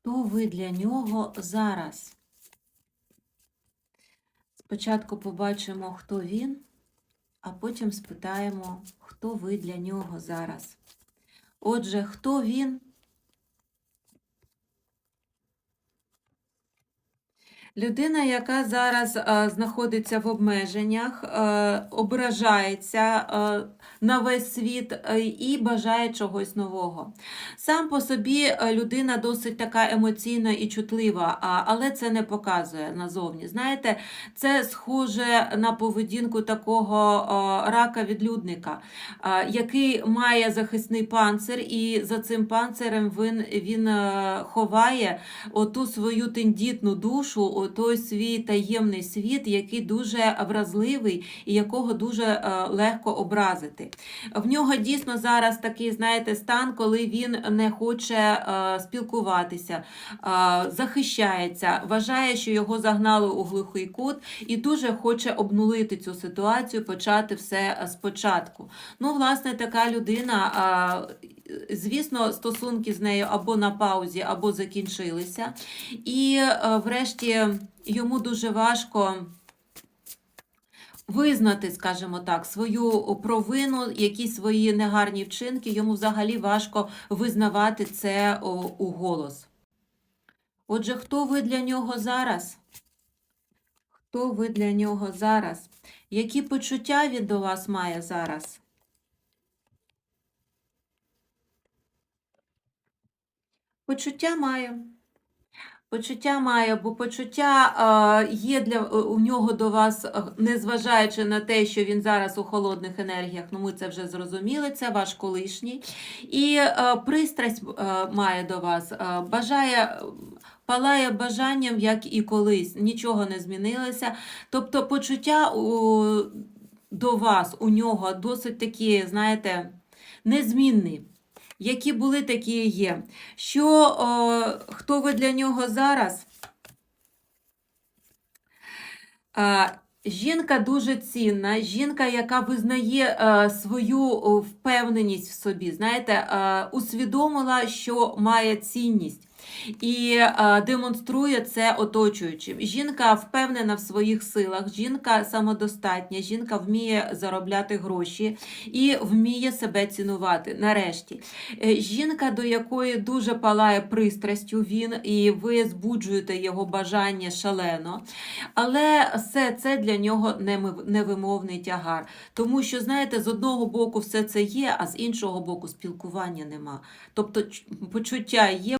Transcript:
Хто ви для нього зараз? Спочатку побачимо, хто він, а потім спитаємо, хто ви для нього зараз. Отже, хто він? Людина, яка зараз е, знаходиться в обмеженнях, е, ображається е, на весь світ е, і бажає чогось нового. Сам по собі людина досить така емоційна і чутлива, а, але це не показує назовні. Знаєте, це схоже на поведінку такого е, рака-відлюдника, е, який має захисний панцир, і за цим панцирем він, він е, ховає оту свою тендітну душу, той свій таємний світ, який дуже вразливий і якого дуже е, легко образити. В нього дійсно зараз такий, знаєте, стан, коли він не хоче е, спілкуватися, е, захищається, вважає, що його загнали у глухий кут, і дуже хоче обнулити цю ситуацію, почати все спочатку. Ну, власне, така людина. Звісно, стосунки з нею або на паузі, або закінчилися. І е, врешті йому дуже важко визнати, скажімо так, свою провину, якісь свої негарні вчинки. Йому взагалі важко визнавати це у голос. Отже, хто ви для нього зараз? Хто ви для нього зараз? Які почуття він до вас має зараз? Почуття маю. Почуття має, бо почуття є для е, у нього до вас, е, незважаючи на те, що він зараз у холодних енергіях, ну ми це вже зрозуміли, це ваш колишній. І е, пристрасть має до вас, бажає, палає бажанням, як і колись, нічого не змінилося. Тобто почуття у, до вас, у нього досить такі, знаєте, незмінні. Які були, такі і є. Що, о, хто ви для нього зараз? А, жінка дуже цінна, жінка, яка визнає е, свою впевненість в собі, знаєте, е, усвідомила, що має цінність. І е, демонструє це оточуючим. Жінка впевнена в своїх силах, жінка самодостатня, жінка вміє заробляти гроші і вміє себе цінувати. Нарешті, Е, жінка, до якої дуже палає пристрастю він, і ви збуджуєте його бажання шалено. Але все це для нього невимовний тягар. Тому що, знаєте, з одного боку все це є, а з іншого боку спілкування нема. Тобто почуття є.